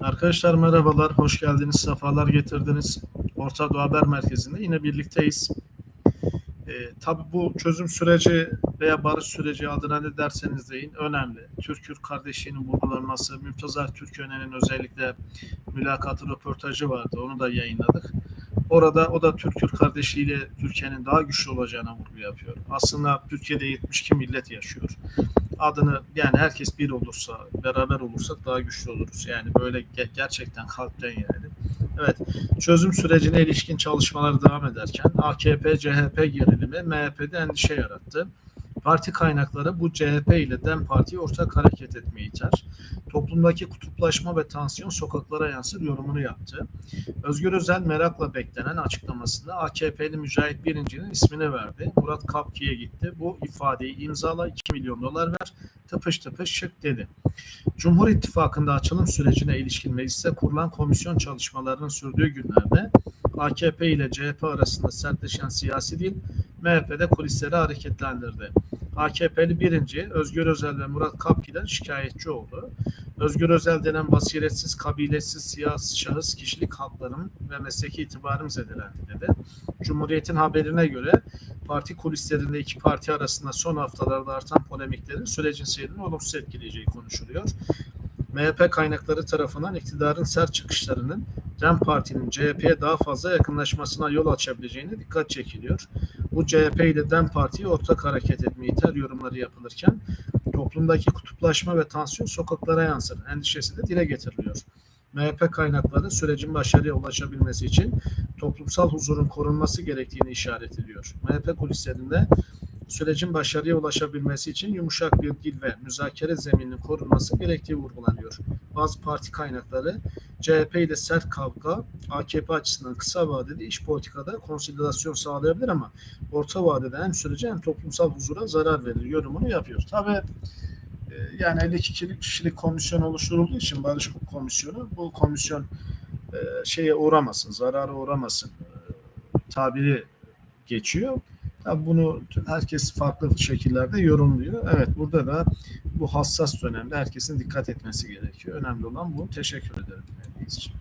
Arkadaşlar merhabalar, hoş geldiniz, sefalar getirdiniz. Orta Doğu Haber Merkezi'nde yine birlikteyiz. Ee, tabii bu çözüm süreci veya barış süreci adına ne derseniz deyin önemli. Türk-Kürt kardeşliğinin vurgulanması, Mümtazar Türköne'nin özellikle mülakatı, röportajı vardı. Onu da yayınladık. Orada o da Türk-Kürt kardeşliğiyle Türkiye'nin daha güçlü olacağına vurgu yapıyor. Aslında Türkiye'de 72 millet yaşıyor adını yani herkes bir olursa beraber olursak daha güçlü oluruz. Yani böyle ge- gerçekten kalpten yani. Evet çözüm sürecine ilişkin çalışmalar devam ederken AKP CHP gerilimi MHP'de endişe yarattı. Parti kaynakları bu CHP ile DEM Parti'yi ortak hareket etmeye iter. Toplumdaki kutuplaşma ve tansiyon sokaklara yansır yorumunu yaptı. Özgür Özel merakla beklenen açıklamasında AKP'li Mücahit Birinci'nin ismini verdi. Murat Kapki'ye gitti. Bu ifadeyi imzala 2 milyon dolar ver tıpış tıpış çık dedi. Cumhur İttifakı'nda açılım sürecine ilişkin mecliste kurulan komisyon çalışmalarının sürdüğü günlerde AKP ile CHP arasında sertleşen siyasi dil MHP'de kulisleri hareketlendirdi. AKP'li birinci Özgür Özel ve Murat Kapki'den şikayetçi oldu. Özgür Özel denen basiretsiz, kabiletsiz siyasi şahıs kişilik haklarım ve mesleki itibarım zedelendi dedi. Cumhuriyet'in haberine göre parti kulislerinde iki parti arasında son haftalarda artan polemiklerin sürecin seyrini olumsuz etkileyeceği konuşuluyor. MHP kaynakları tarafından iktidarın sert çıkışlarının DEM Parti'nin CHP'ye daha fazla yakınlaşmasına yol açabileceğine dikkat çekiliyor. Bu CHP ile DEM Parti'yi ortak hareket etmeye iter yorumları yapılırken toplumdaki kutuplaşma ve tansiyon sokaklara yansır endişesi de dile getiriliyor. MHP kaynakları sürecin başarıya ulaşabilmesi için toplumsal huzurun korunması gerektiğini işaret ediyor. MHP kulislerinde sürecin başarıya ulaşabilmesi için yumuşak bir dil ve müzakere zemininin korunması gerektiği vurgulanıyor. Bazı parti kaynakları CHP ile sert kavga AKP açısından kısa vadede iş politikada konsolidasyon sağlayabilir ama orta vadede hem sürece hem toplumsal huzura zarar verir yorumunu yapıyor. Tabii e, yani 52 kişilik komisyon oluşturulduğu için barış komisyonu bu komisyon e, şeye uğramasın, zarara uğramasın e, tabiri geçiyor. Bunu herkes farklı şekillerde yorumluyor. Evet burada da bu hassas dönemde herkesin dikkat etmesi gerekiyor. Önemli olan bu. Teşekkür ederim. için.